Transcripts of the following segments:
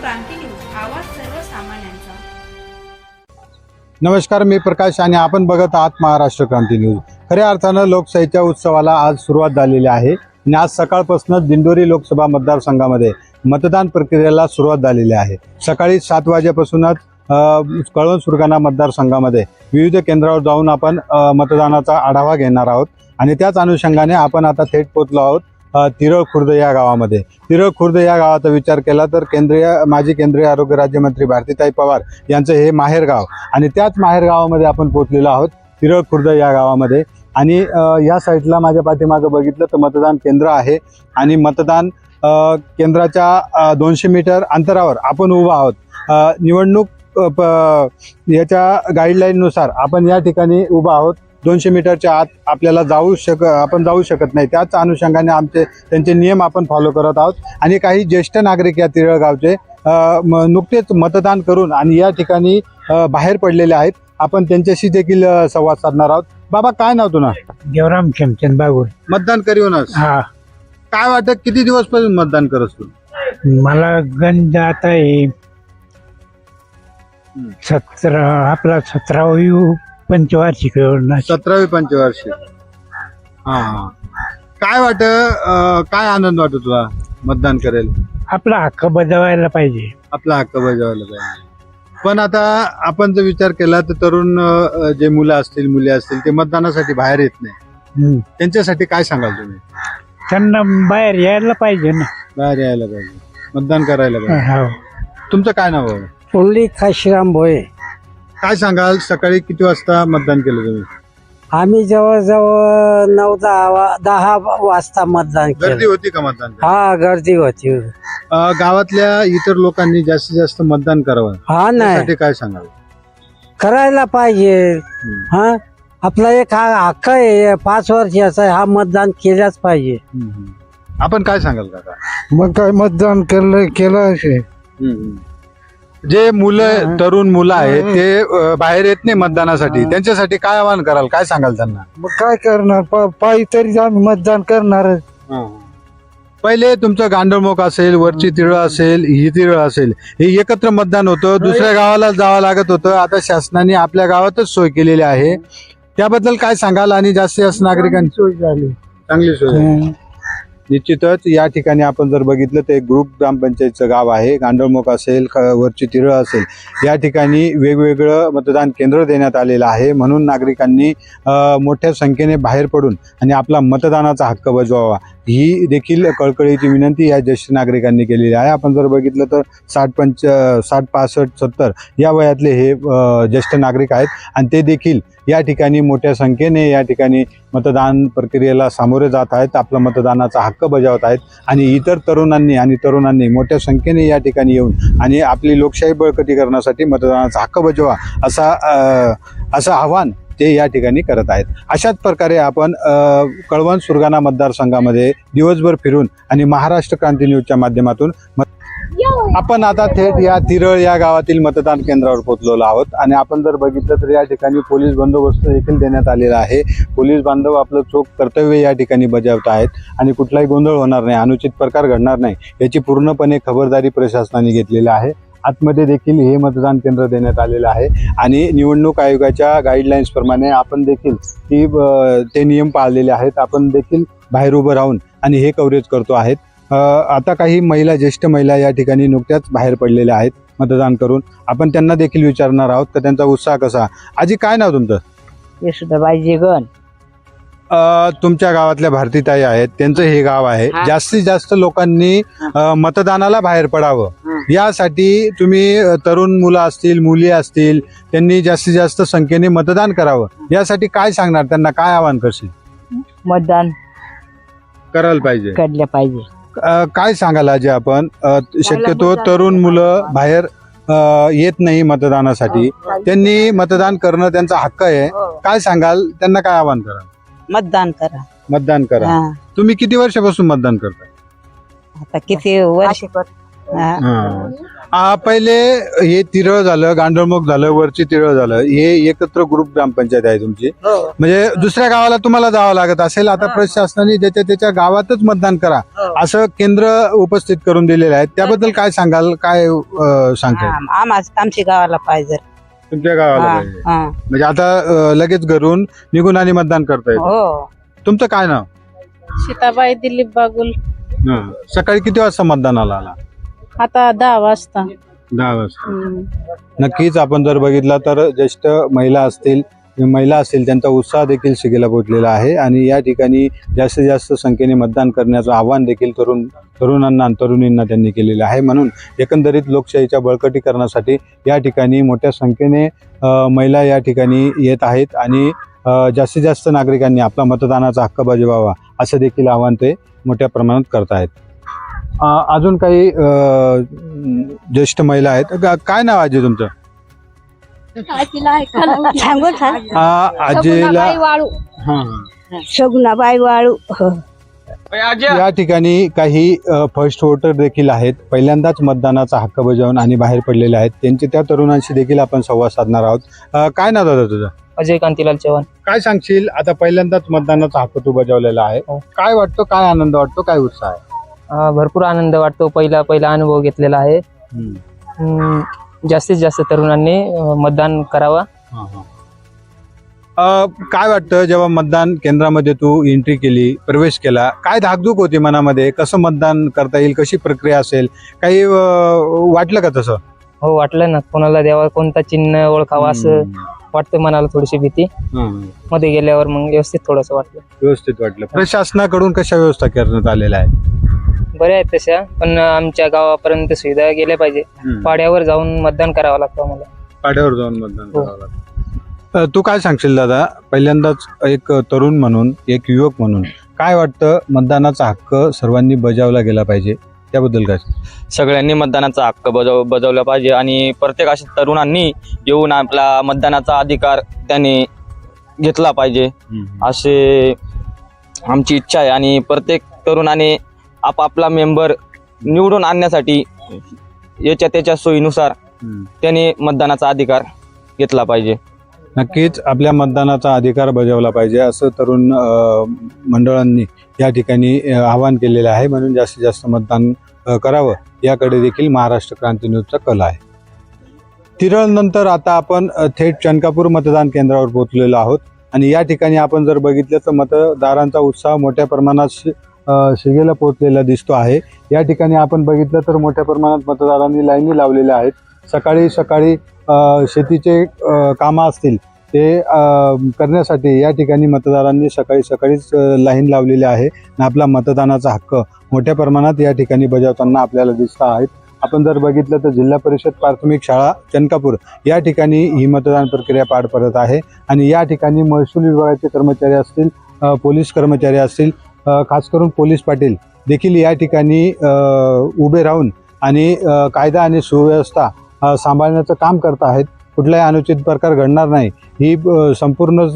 क्रांती news आवाज सर्वसामान्यांचा. नमस्कार मी प्रकाश आणि आपण बघत आहात महाराष्ट्र क्रांती न्यूज. खऱ्या अर्थानं लोकशाहीच्या उत्सवाला आज सुरुवात झालेली आहे आणि आज सकाळपासूनच दिंडोरी लोकसभा मतदारसंघामध्ये मतदान प्रक्रियेला सुरुवात झालेली आहे. सकाळी सात वाजेपासूनच कळवण सुरगाणा मतदारसंघामध्ये विविध केंद्रावर जाऊन आपण मतदानाचा आढावा घेणार आहोत. आणि त्याच अनुषंगाने आपण आता थेट पोचलो आहोत. तिरळ खुर्द या गावामध्ये. तिरळ खुर्द या गावाचा विचार केला तर केंद्रीय माजी केंद्रीय आरोग्य राज्यमंत्री भारतीताई पवार यांचं हे माहेर गाव आणि त्याच माहेर गावामध्ये आपण पोहोचलेलो आहोत तिरळ खुर्द या गावामध्ये. आणि या साईडला माझ्या पाठीमागं बघितलं तर मतदान केंद्र आहे आणि मतदान केंद्राच्या दोनशे मीटर अंतरावर आपण उभा आहोत. निवडणूक प- याच्या गाईडलाईननुसार आपण या ठिकाणी उभा आहोत. दोनशे मीटरच्या आत आपल्याला जाऊ शक आपण जाऊ शकत नाही. त्याच अनुषंगाने आमचे त्यांचे नियम आपण फॉलो करत आहोत. आणि काही ज्येष्ठ नागरिक या तिरळ गावचे अ, म- नुकतेच मतदान करून आणि या ठिकाणी बाहेर पडलेले आहेत. आपण त्यांच्याशी देखील संवाद साधणार आहोत. बाबा काय नाव तुला? देवराम चमचंद बागुल. मतदान करीवनच हा. काय वाटत किती दिवसपासून मतदान करत तू? मला गंज आता. सतरा आपला सतरावी पंचवार्षिक योजना सतरावी पंचवार्षिक. हा हा. काय वाट काय आनंद वाटत तुला मतदान करेल? आपला हक्क बजावायला पाहिजे. आपला हक्क बजावला पाहिजे. पण आता आपण जर विचार केला तर तरुण अ, जे मुलं असतील मुली असतील ते मतदानासाठी बाहेर येत नाही. हम्म. त्यांच्यासाठी काय सांगाल तुम्ही? त्यांना बाहेर यायला पाहिजे ना. बाहेर यायला पाहिजे. मतदान करायला पाहिजे. हो. तुमचं काय नाव आहे? पुंडली काशीराम भोये. काय सांगाल? सकाळी किती वाजता मतदान केलं तुम्ही? आम्ही जवळजवळ नऊ दहा वा- दहा वाजता मतदान गर्दी केलं होती का मतदान? हा गर्दी होती. अ, गावातल्या इतर लोकांनी जास्तीत जास्त मतदान करावं. हा नाही. त्यासाठी काय सांगाल? करायला पाहिजे. हम्म. हा? आपला एक हा हक्क आहे. पाच वर्षाचा आहे, हा मतदान केल्याच पाहिजे. हम्म. आपण काय सांगाल काका? मग काय मतदान केलं केलं जे मुलं तरुण मुलं आहेत ते अ, बाहेर येत नाही मतदानासाठी. त्यांच्यासाठी काय आवाहन कराल? काय सांगाल त्यांना? मग काय करणार? पा- पायी तरी आम्ही मतदान करणार पहिले तुमचं गांडळमुख असेल वरची तिळ असेल ही तिळ असेल हे एकत्र मतदान होतं. दुसऱ्या गावाला जावं लागत होतं. आता शासनाने आपल्या गावातच सोय केलेली आहे. त्याबद्दल काय सांगाल? आणि जास्तीत जास्त नागरिकांची सोय झाली. चांगली सोय. निश्चितच या ठिकाणी आपण जर बघितलं तर एक ग्रुप ग्रामपंचायतचं गाव आहे. गांडळमुख असेल वरची तिरळ असेल. या ठिकाणी वेगवेगळं मतदान केंद्र देण्यात आलेलं आहे. म्हणून नागरिकांनी मोठ्या संख्येने बाहेर पडून आणि आपला मतदानाचा हक्क बजवावा. ही देखील कळकळीची विनंती या ज्येष्ठ नागरिकांनी केलेली आहे. आपण जर बघितलं तर साठ पंच साठ पासष्ट सत्तर या वयातले हे ज्येष्ठ नागरिक आहेत आणि ते देखील या ठिकाणी मोठ्या संख्येने या ठिकाणी मतदान प्रक्रियेला सामोरे जात आहेत. आपला मतदानाचा हक्क बजावत आहेत आणि इतर तरुणांनी आणि तरुणांनी मोठ्या संख्येने या ठिकाणी येऊन आणि आपली लोकशाही बळकटीकरणासाठी मतदानाचा हक्क बजवा असा असं आव्हान ते या ठिकाणी करत आहेत. अशाच प्रकारे आपण कळवण सुरगाणा मतदारसंघामध्ये दिवसभर फिरून आणि महाराष्ट्र क्रांती न्यूजच्या माध्यमातून आपण आता थेट या तिरळ या गावातील मतदान केंद्रावर पोहोचलेलो आहोत. आणि आपण जर बघितलं तर या ठिकाणी पोलीस बंदोबस्त देखील देण्यात आलेला आहे. पोलीस बांधव आपलं चोख कर्तव्य या ठिकाणी बजावत आहेत. आणि कुठलाही गोंधळ होणार नाही. अनुचित प्रकार घडणार नाही. याची पूर्णपणे खबरदारी प्रशासनाने घेतलेली आहे. आतमध्ये देखील हे मतदान केंद्र देण्यात आलेलं आहे. आणि निवडणूक आयोगाच्या गाईडलाईन्सप्रमाणे आपण देखील ती ते नियम पाळलेले आहेत. आपण देखील बाहेर उभं राहून आणि हे कव्हरेज करतो आहेत. आता काही महिला ज्येष्ठ महिला या ठिकाणी नुकत्याच बाहेर पडलेल्या आहेत मतदान करून. आपण त्यांना देखील विचारणार आहोत तर त्यांचा उत्साह कसा? आजी काय नाव तुमचं? यशोदाबाई जेगण तुमच्या गावातल्या भारतीताई आहेत त्यांचं हे गाव आहे. हा. जास्तीत जास्त लोकांनी मतदानाला बाहेर पडावं. हा. यासाठी तुम्ही तरुण मुलं असतील मुली असतील त्यांनी जास्तीत जास्त संख्येने मतदान करावं. यासाठी काय सांगणार त्यांना? काय आवाहन करशील? मतदान करायला पाहिजे. काढलं पाहिजे. अ, काय सांगाल आजी आपण? अ, शक्यतो तरुण मुलं. बाहेर अ, येत नाही मतदानासाठी. त्यांनी मतदान करणं त्यांचा हक्क आहे. काय सांगाल? त्यांना काय आवाहन करा मतदान करा. मतदान करा. हा. तुम्ही किती वर्षापासून मतदान करता आता किती वर्ष? हा. आ, पहिले हे तिरळ झालं गांडळमुख झालं वरची तिरळ झालं. हे एकत्र ग्रुप ग्रामपंचायत आहे तुमची. म्हणजे दुसऱ्या गावाला तुम्हाला जावं लागत असेल आता प्रशासनाने ज्याच्या त्याच्या गावातच मतदान करा. असं केंद्र उपस्थित करून दिलेलं आहे. त्याबद्दल काय सांगाल? काय अ, सांगताय? हा, आम्हा आमच्या गावाला पाहिजे. तुमच्या गावाला हा, पाहिजे. हा. म्हणजे आता अ, लगेच घरून निघून आणि मतदान करता येतं हो तुमचं काय नाव सीताबाई दिलीप बागुल हं. सकाळी किती वाजता मतदानाला आला आता दहा वाजता दहा वाजता हम्म. नक्कीच आपण जर बघितलं तर ज्येष्ठ महिला असतील महिला असतील त्यांचा उत्साह देखील शिगेला पोचलेला आहे आणि या ठिकाणी जास्तीत जास्त संख्येने मतदान करण्याचं आव्हान देखील तरुण तरुणांना तरुणींना त्यांनी केलेलं आहे. म्हणून एकंदरीत लोकशाहीच्या बळकटीकरणासाठी या ठिकाणी मोठ्या संख्येने महिला या ठिकाणी येत आहेत आणि जास्तीत जास्त नागरिकांनी आपला मतदानाचा हक्क बजवावा असं देखील आव्हान ते मोठ्या प्रमाणात करत आहेत. अजून काही ज्येष्ठ महिला आहेत. काय नाव आहे तुमचं? सांगू का? आ, आजीला हां. शगुनाबाई वाळू या ठिकाणी काही फर्स्ट वोटर देखील आहेत. पहिल्यांदाच मतदानाचा हक्क बजावून आणि बाहेर पडलेले आहेत. त्यांचे त्या तरुणांशी देखील आपण संवाद साधणार आहोत. अ, काय नाव दादा तुझं? अजय कांतीलाल चव्हाण. काय सांगशील? आता पहिल्यांदाच मतदानाचा हक्क तू बजावलेला आहे. हो. काय वाटतं? काय आनंद वाटतो? काय उत्साह आहे? अं, भरपूर आनंद वाटतो. पहिला पहिला अनुभव घेतलेला आहे. जास्तीत जास्त तरुणांनी मतदान करावा. काय वाटतं जेव्हा मतदान केंद्रामध्ये तू एंट्री केली प्रवेश केला काय धाकधूक होती मनामध्ये? कसं मतदान करता येईल? कशी प्रक्रिया असेल? काही वाटलं का तसं? हो वाटलं ना. कोणाला द्यावा कोणता चिन्ह ओळखावा असं वाटतं मनाला थोडीशी भीती. मध्ये गेल्यावर मग व्यवस्थित थोडंसं वाटलं. व्यवस्थित वाटलं. प्रशासनाकडून कशा व्यवस्था करण्यात आलेल्या आहेत? बऱ्या आहेत तशा पण आमच्या गावापर्यंत सुविधा गेल्या पाहिजे. पाड्यावर जाऊन मतदान करावं लागतं आम्हाला. पाड्यावर जाऊन मतदान हो. करावं लागतं. अ, तू काय सांगशील दादा? पहिल्यांदाच एक तरुण म्हणून एक युवक म्हणून काय वाटतं? मतदानाचा हक्क सर्वांनी बजावला गेला पाहिजे. त्याबद्दल काय सगळ्यांनी मतदानाचा हक्क बजाव बजावला पाहिजे आणि प्रत्येक अशा तरुणांनी येऊन आपला मतदानाचा अधिकार त्यांनी घेतला पाहिजे. असे आमची इच्छा आहे आणि प्रत्येक तरुणाने आपापला मेंबर निवडून आणण्यासाठी याच्या त्याच्या सोयीनुसार त्यांनी मतदानाचा अधिकार घेतला पाहिजे. नक्कीच आपल्या मतदानाचा अधिकार बजावला पाहिजे असं तरुण मंडळांनी या ठिकाणी आवाहन केलेलं आहे. म्हणून जास्तीत जास्त मतदान करावं याकडे देखील महाराष्ट्र क्रांती न्यूजचा कल आहे. तिरळ नंतर आता आपण थेट चनकापूर मतदान केंद्रावर पोहोचलेलो आहोत. आणि या ठिकाणी आपण जर बघितलं तर मतदारांचा उत्साह मोठ्या प्रमाणात शिगेला पोहोचलेला दिसतो आहे. या ठिकाणी आपण बघितलं तर मोठ्या प्रमाणात मतदारांनी लाईनी लावलेल्या आहेत. सकाळी सकाळी शेतीचे कामं असतील ते करण्यासाठी या ठिकाणी मतदारांनी सकाळी सकाळीच लाईन लावलेली आहे आणि आपला मतदानाचा हक्क मोठ्या प्रमाणात या ठिकाणी बजावताना आपल्याला दिसत आहेत. आपण जर बघितलं तर जिल्हा परिषद प्राथमिक शाळा चनकापूर या ठिकाणी ही मतदान प्रक्रिया पार पडत आहे. आणि या ठिकाणी महसूल विभागाचे कर्मचारी असतील पोलीस कर्मचारी असतील खास करून पोलीस पाटील देखील या ठिकाणी उभे राहून आणि कायदा आणि सुव्यवस्था सांभाळण्याचं काम करत आहेत. कुठलाही अनुचित प्रकार घडणार नाही. ही संपूर्ण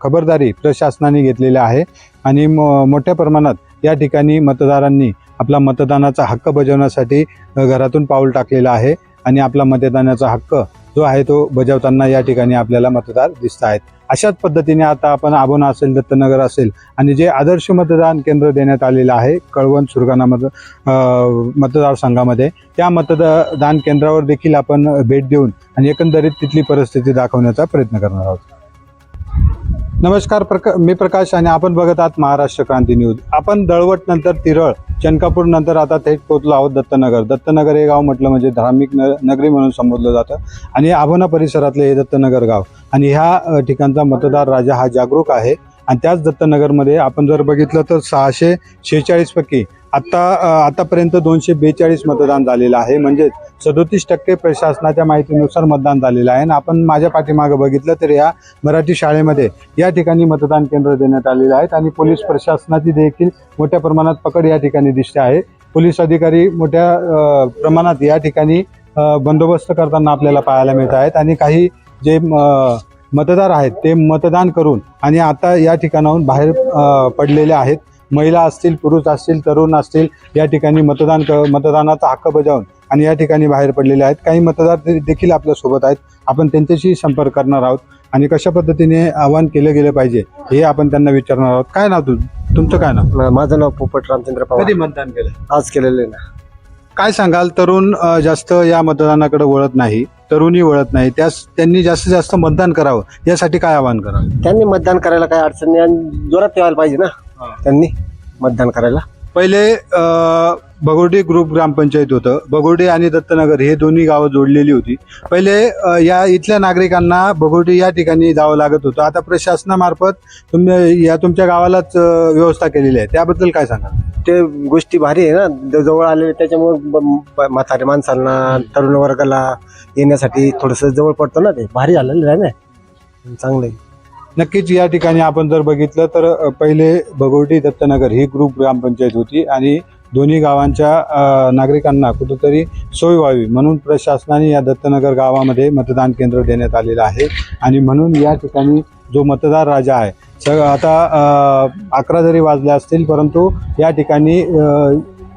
खबरदारी प्रशासनाने घेतलेली आहे आणि मो मोठ्या प्रमाणात या ठिकाणी मतदारांनी आपला मतदानाचा हक्क बजावण्यासाठी घरातून पाऊल टाकलेलं आहे आणि आपला मतदानाचा हक्क जो आहे तो बजावताना या ठिकाणी आपल्याला मतदार दिसत आहेत अशाच पद्धतीने आता आपण आबोना असेल दत्तनगर असेल आणि जे आदर्श मतदान केंद्र देण्यात आलेलं आहे कळवण सुरगाणा मत मतदारसंघामध्ये त्या मतदान केंद्रावर देखील आपण भेट देऊन आणि एकंदरीत तिथली परिस्थिती दाखवण्याचा प्रयत्न करणार आहोत. नमस्कार प्रका मी प्रकाश आणि आपण बघत आहात महाराष्ट्र क्रांती न्यूज. आपण दळवट नंतर तिरळ चनकापूर नंतर आता थेट पोहोचलो आहोत दत्तनगर. दत्तनगर हे गाव म्हटलं म्हणजे धार्मिक न नगरी म्हणून संबोधलं जातं. आणि आभोना परिसरातले हे दत्तनगर गाव. आणि ह्या ठिकाणचा मतदार राजा हा जागरूक आहे. आणि त्याच दत्तनगरमध्ये आपण जर बघितलं तर सहाशे शेहेचाळीस पैकी आत्ता आतापर्यंत दोनशे बेचाळीस मतदान झालेलं आहे. म्हणजेच सदोतीस टक्के प्रशासनाच्या माहितीनुसार मतदान झालेलं आहे. आणि आपण माझ्या पाठीमागं बघितलं तर या मराठी शाळेमध्ये या ठिकाणी मतदान केंद्र देण्यात आलेले आहेत. आणि पोलीस प्रशासनाची देखील मोठ्या प्रमाणात पकड या ठिकाणी दिसते आहे. पोलीस अधिकारी मोठ्या प्रमाणात या ठिकाणी बंदोबस्त करताना आपल्याला पाहायला मिळत आहेत. आणि काही जे म- मतदार आहेत ते मतदान करून आणि आता या ठिकाणाहून बाहेर पडलेले आहेत. महिला असतील पुरुष असतील तरुण असतील या ठिकाणी मतदान क मतदानाचा हक्क बजावून आणि या ठिकाणी बाहेर पडलेले आहेत. काही मतदार देखील आपल्यासोबत आहेत. आपण त्यांच्याशी संपर्क करणार आहोत आणि कशा पद्धतीने आवाहन केलं गेलं पाहिजे हे आपण त्यांना विचारणार आहोत. काय नाव तुझ? तुमचं काय नाव? माझं नाव पोपट रामचंद्र कधी मतदान केलं? आज केलेलं ना. काय सांगाल? तरुण जास्त या मतदानाकडे वळत नाही तरुणी वळत नाही. त्यास त्यांनी जास्तीत जास्त मतदान करावं. यासाठी काय आवाहन करावं त्यांनी मतदान करायला काही अडचण नाही आणि जोरात यायला पाहिजे ना. त्यांनी मतदान करायला? पहिले अ, बगोर्डी ग्रुप ग्रामपंचायत होतं. बगोर्डी आणि दत्तनगर हे दोन्ही गावं जोडलेली होती. पहिले या इथल्या नागरिकांना बगोर्डी या ठिकाणी जावं लागत होतं. आता प्रशासनामार्फत तुम्ही या तुमच्या गावालाच व्यवस्था केलेली आहे. त्याबद्दल काय सांगाल? ते गोष्टी भारी आहे ना. जवळ आले त्याच्यामुळे म्हातारे माणसांना तरुण वर्गाला येण्यासाठी थोडस जवळ पडतं ना ते. भारी झालेलं आहे ना. चांगलं आहे. नक्कीच या ठिकाणी आपण जर बघितलं तर पहिले भगवटी दत्तनगर ही ग्रुप ग्रामपंचायत होती आणि दोन्ही गावांच्या नागरिकांना कुठंतरी सोय व्हावी म्हणून प्रशासनाने या दत्तनगर गावामध्ये मतदान केंद्र देण्यात आलेलं आहे. आणि म्हणून या ठिकाणी जो मतदार राजा आहे स आता अकरा जरी वाजले असतील परंतु या ठिकाणी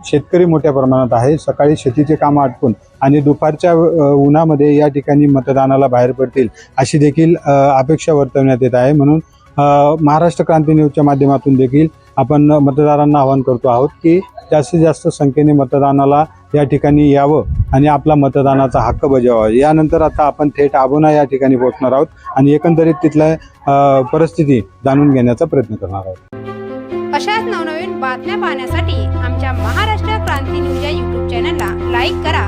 शेतकरी मोठ्या प्रमाणात आहे. सकाळी शेतीचे कामं आटपून आणि दुपारच्या उन्हामध्ये या ठिकाणी मतदानाला बाहेर पडतील अशी देखील अपेक्षा वर्तवण्यात येत आहे. म्हणून महाराष्ट्र क्रांती न्यूजच्या माध्यमातून देखील आपण मतदारांना आवाहन करतो आहोत की जास्तीत जास्त संख्येने मतदानाला या ठिकाणी यावं आणि आपला मतदानाचा हक्क बजावावा. यानंतर आता आपण थेट आबोना या ठिकाणी पोहोचणार आहोत आणि एकंदरीत तिथल्या परिस्थिती जाणून घेण्याचा प्रयत्न करणार आहोत. अशाच नवनवीन बातम्या पाहण्यासाठी आमच्या महाराष्ट्र क्रांती न्यूज या यूट्यूब चॅनलला लाईक करा.